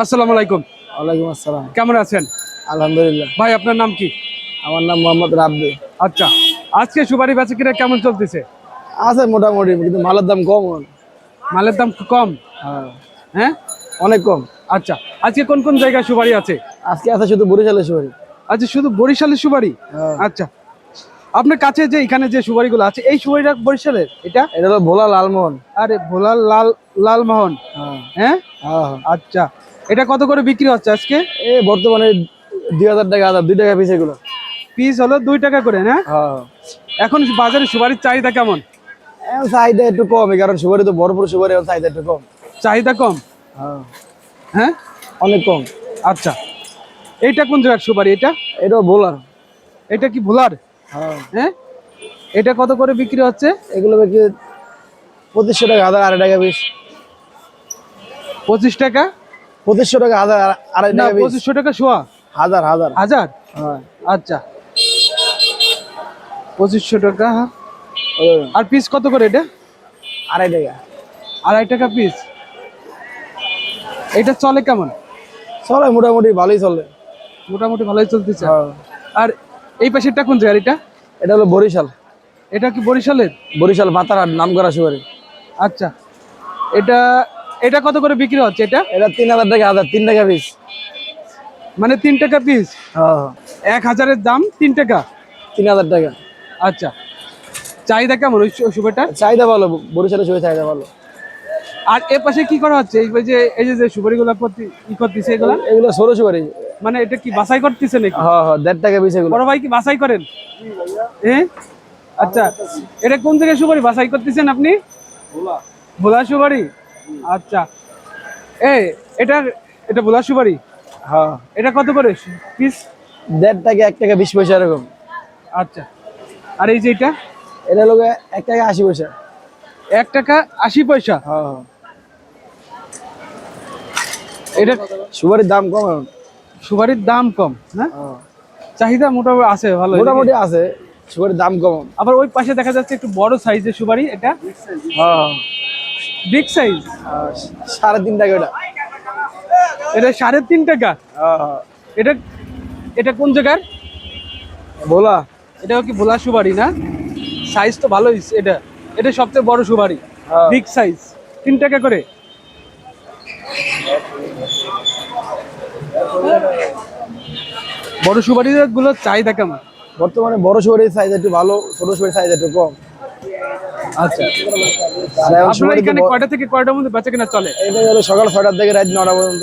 আসসালামু আলাইকুম। ওয়ালাইকুম আসসালাম। কেমন আছেন? আলহামদুলিল্লাহ। ভাই আপনার নাম কি? আমার নাম মোহাম্মদ রাব্বি। আচ্ছা আজকে সুপারি বেচা কিনা কেমন চলতেছে? আছে মোটামুটি কিন্তু মালের দাম কম মালের দাম কম? হ্যাঁ। হ্যাঁ? অনেক কম। আচ্ছা আজকে কোন কোন জায়গায় সুপারি আছে? আজকে আছে শুধু বরিশালের শহরে আচ্ছা শুধু বরিশালের সুপারি? হ্যাঁ। আচ্ছা আপনার কাছে যে এখানে যে সুপারিগুলো আছে এই সুপারিটা বরিশালের এটা? এটা হলো ভোলা লালমোহন। আরে ভোলাল লাল লালমোহন। হ্যাঁ? হ্যাঁ। আচ্ছা এটা কত করে বিক্রি হচ্ছে আজকে? এ বর্তমানে দুই হাজার টাকা হাজার দুই টাকা পিস এগুলো। পিস হলো দুই টাকা করে না? হ্যাঁ। এখন বাজারে সুপারির চাহিদা কেমন? চাহিদা একটু কম কারণ সুপারি তো বড় বড় সুপারি চাহিদা একটু কম। চাহিদা কম? হ্যাঁ। হ্যাঁ? অনেক কম। আচ্ছা। এইটা কোন জায়গার সুপারি এটা? এটা বোলার এটা কি ভোলার? হ্যাঁ। হ্যাঁ? এটা কত করে বিক্রি হচ্ছে? এগুলো বিক্রি পঁচিশশো টাকা হাজার আড়াই টাকা পিস পঁচিশ টাকা? পঁচিশশো টাকা হাজার আড়াই না টাকা পঁচিশশো টাকা শোয়া? হাজার হাজার। হাজার? হ্যাঁ। আচ্ছা। পঁচিশশো টাকা। ওই আর পিস কত করে এটা? আড়াই টাকা। আড়াই টাকা পিস এটা চলে কেমন? চলে মোটামুটি ভালোই চলে। মোটামুটি ভালোই চলতেছে। হ্যাঁ। আর এই পাশেরটা কোন জায়গার এটা? এটা হলো বরিশাল। এটা কি বরিশালের? বরিশাল মাতারহাট নাম করা আচ্ছা। এটা এটা কত করে বিক্রি হচ্ছে এটা? এটা তিন হাজার টাকা হাজার তিন টাকা পিস মানে তিন টাকা পিস হ্যাঁ। এক হাজারের দাম তিন টাকা? তিন হাজার টাকা। আচ্ছা। চাহিদা কেমন ওই চাহিদা ভালো বরিশালের সুপারি চাহিদা ভালো। আর এ পাশে কি করা হচ্ছে? এই যে এই যে- সুপারিগুলো প্রতি ই করতেছে এগুলা? এগুলো সরু সুপারি। মানে এটা কি বাছাই করতেছে নাকি? হ্যাঁ হ্যাঁ দেড় টাকা পিস এগুলো। বড় ভাই কি বাছাই করেন? হ্যাঁ? আচ্ছা। এটা কোন জায়গায় সুপারি বাছাই করতেছেন আপনি? ভোলা। ভোলা সুপারি? আচ্ছা। এ এটা এটা ভোলা সুপারি হ্যাঁ। এটা কত করে? পিস? দেড় টাকা এক টাকা বিশ পয়সা এরকম। আচ্ছা। আর এই যে এটা? এটা গিয়ে এক টাকা আশি পয়সা। এক টাকা আশি পয়সা? হ্যাঁ হ্যাঁ। এটা সুপারির দাম কম এখন। সুপারির দাম কম হ্যাঁ। চাহিদা মোটামুটি আছে ভালো মোটামুটি আছে সুপারির দাম কম। আবার ওই পাশে দেখা যাচ্ছে একটু বড় সাইজের সুপারি এটা? হ্যাঁ। বিগ সাইজ হ্যাঁ। সাড়ে তিন টাকা এটা। এটা সাড়ে তিন টাকা? হ্যাঁ। হ্যাঁ এটা এটা কোন জায়গার? বলা এটাও কি ভোলা সুপারি না? সাইজ তো ভালোই এটা। এটা সবচেয়ে বড় সুপারি। হ্যাঁ। বিগ সাইজ তিন টাকা করে। বড় সুপারি গুলো চাহিদা কেমন বর্তমানে বড় সুপারির সাইজ একটু ভালো ছোট সুপারির সাইজ একটু কম। আচ্ছা। আর এখন আপনার এখানে কয়টা থেকে কয়টার মধ্যে বেচা কেনা চলে? এটা হলো সকাল ছয়টার থেকে রাত নটা পর্যন্ত।